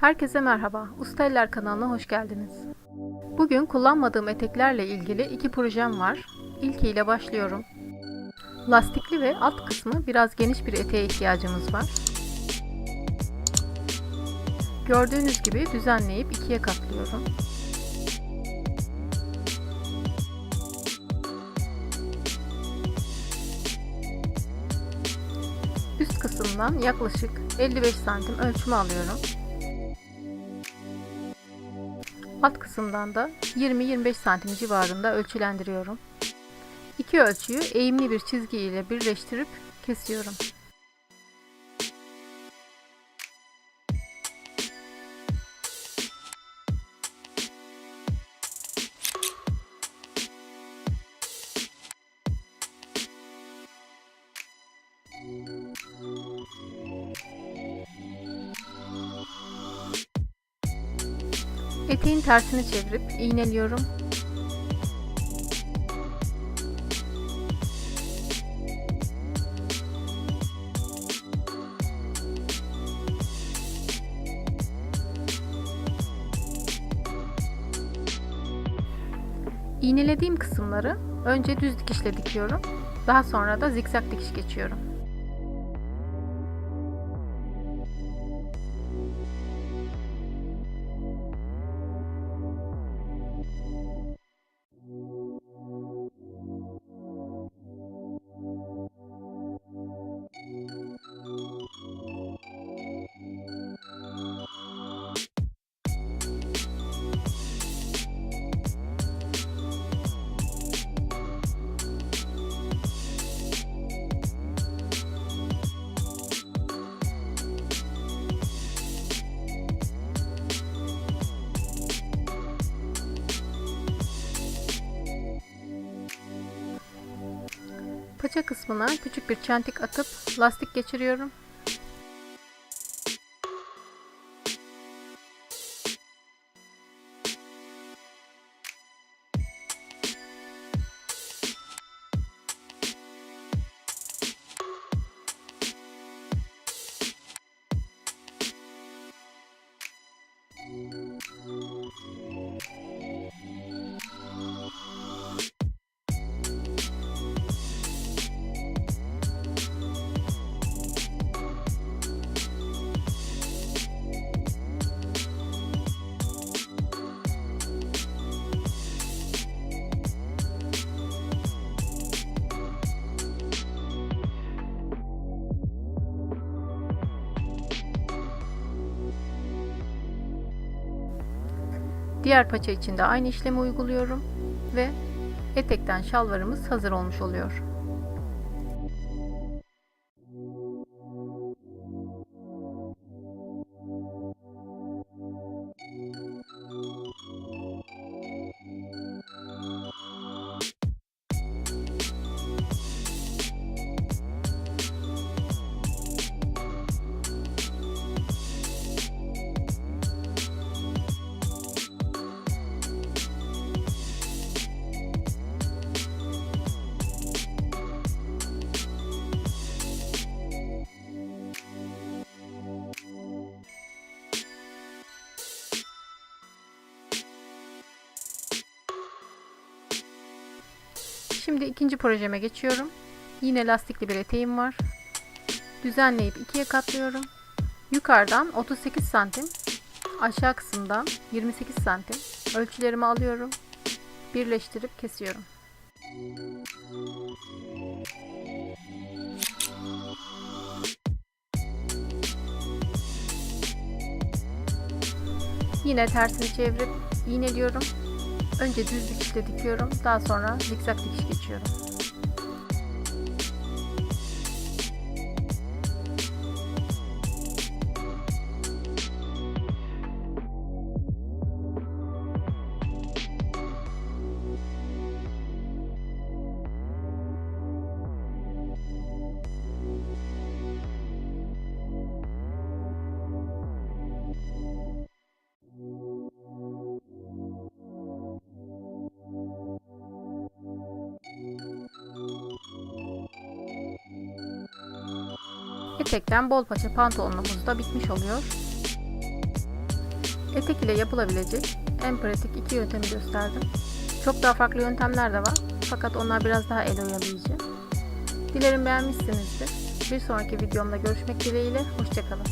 Herkese merhaba, Usta Eller kanalına hoş geldiniz. Bugün kullanmadığım eteklerle ilgili iki projem var. İlkiyle başlıyorum. Lastikli ve alt kısmı biraz geniş bir eteğe ihtiyacımız var. Gördüğünüz gibi düzenleyip ikiye katlıyorum. Üst kısımdan yaklaşık 55 santim ölçümü alıyorum. Alt kısımdan da 20-25 santim civarında ölçülendiriyorum. İki ölçüyü eğimli bir çizgi ile birleştirip kesiyorum. Eteğin tersini çevirip iğneliyorum. İğnelediğim kısımları önce düz dikişle dikiyorum. Daha sonra da zikzak dikiş geçiyorum. Paça kısmına küçük bir çentik atıp lastik geçiriyorum. Diğer paça için de aynı işlemi uyguluyorum ve etekten şalvarımız hazır olmuş oluyor. Şimdi ikinci projeme geçiyorum. Yine lastikli bir eteğim var. Düzenleyip ikiye katlıyorum. Yukarıdan 38 santim, aşağı kısımdan 28 santim ölçülerimi alıyorum. Birleştirip kesiyorum. Yine tersini çevirip iğneliyorum. Önce düz dikişle dikiyorum. Daha sonra zikzak dikiş geçiyorum. Etekten bol paça pantolonumuz da bitmiş oluyor. Etek ile yapılabilecek en pratik iki yöntemi gösterdim. Çok daha farklı yöntemler de var. Fakat onlar biraz daha el oyalayıcı. Dilerim beğenmişsinizdir. Bir sonraki videomda görüşmek dileğiyle. Hoşçakalın.